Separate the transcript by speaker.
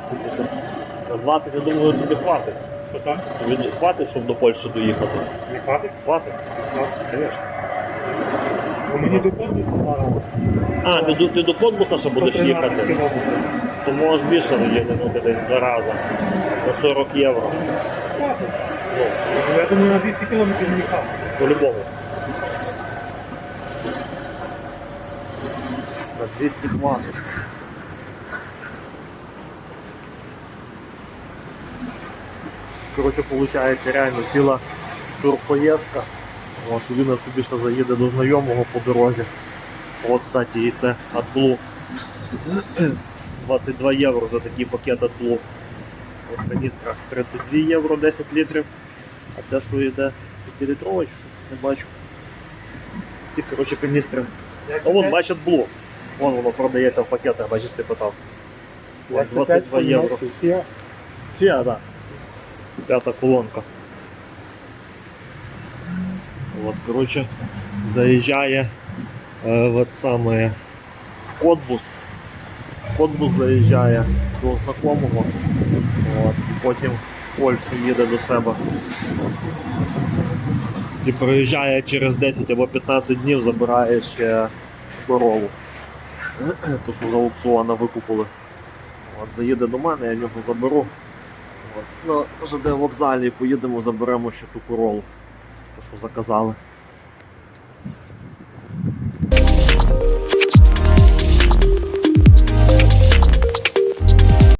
Speaker 1: Скільки це? На 20, я думаю, тобі хватить.
Speaker 2: Що сам?
Speaker 1: Тобі хватить, щоб до Польщі доїхати.
Speaker 2: Не хватить?
Speaker 1: Хватить? Звісно.
Speaker 2: У мені до корпусу зараз.
Speaker 1: А, ти, до- ти до Конбуса ще будеш
Speaker 2: 113
Speaker 1: їхати?
Speaker 2: кілометрів.
Speaker 1: То можеш більше доїхати десь два рази. На 40 євро.
Speaker 2: Хватить.
Speaker 1: Ну,
Speaker 2: Ну, Я думаю, на 200 кілометрів не хватить.
Speaker 1: по-любому. На 200 хватить. Коротше, виходить реально ціла турпоїздка. От, людина собі ще заїде до знайомого по дорозі. От, кстати, і це AdBlue. 22 євро за такий пакет AdBlue. От каністра 32 євро 10 літрів. А це що йде 5-літровий, чи не бачу. Ці коротше каністри. А вон, бач AdBlue. Вон воно продається в пакетах, бачиш, ти питав. 22 євро.
Speaker 2: Фіа.
Speaker 1: Да. П'ята колонка. От, коротше, заїжджає е, в от саме в Котбус. В Котбус заїжджає до знакомого. От, і потім в Польщу їде до себе. І проїжджає через 10 або 15 днів, забирає ще корову. Ту, що за аукціона викупили. От, заїде до мене, я нього заберу. От. На ЖД вокзалі поїдемо, заберемо ще ту королу, ту, що заказали.